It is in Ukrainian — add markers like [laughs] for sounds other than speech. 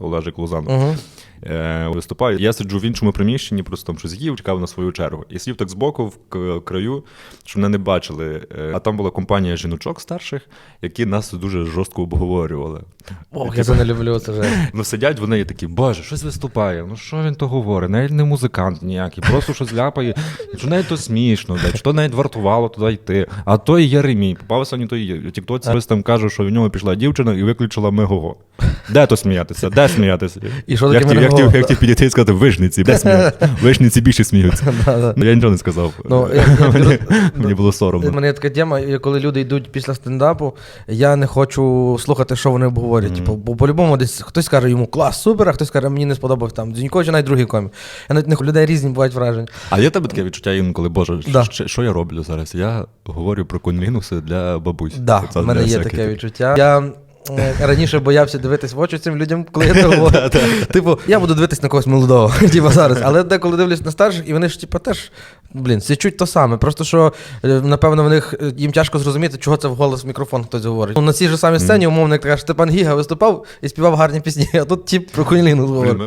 Олежик Лузанов. Угу. Е, виступаю. Я сиджу в іншому приміщенні, просто там щось їв, чекав на свою чергу. І сів так збоку в краю, щоб мене не бачили. Е, А там була компанія жіночок старших, які нас дуже жорстко обговорювали. Ох, я це не люблю це вже. [laughs] Ну, сидять вони і такі, боже, щось виступає. Ну що він то говорить? Навіть не музикант ніякий, просто щось ляпає. Що навіть то смішно, блядь, що навіть вартувало туди йти. А той Єремій, попався мені той Тіктоці, хтось там каже, що в нього пішла дівчина і виключила мегого. Де то сміятися? Де сміятися? І що я таке хотів, я хотів, я хотів підійти і сказати вишниці, де сміятися? [laughs] Вишниці більше сміються. [laughs] Ну, Я нічого не сказав. Ну, я- мені, мені було У соромно. мене є така тема, і коли люди йдуть після стендапу, я не хочу слухати, що вони обговорюють. Типу, бо по-любому десь хтось скаже йому клас, супер, а хтось каже, мені не сподобав там Дзюнько чи навіть другий комік. Я навіть не у людей різні бувають враження. А є тебе таке відчуття інколи, боже, Да. що, що я роблю зараз? Я говорю про конлінуси для бабусь. Да, Це в мене для є всяких таке таких. відчуття. Я раніше боявся дивитись в очі цим людям, коли я це [laughs] говорю. Типу, я буду дивитись на когось молодого, [laughs] типу зараз. Але деколи дивлюсь на старших, і вони ж типу, теж, блін, січуть то саме. Просто що, е, напевно, в них е, їм тяжко зрозуміти, чого це в голос в мікрофон хтось говорить. Ну, на цій ж самій сцені, умовно, як така Степан Гіга виступав і співав гарні пісні, а тут тип про Куніліну говорить.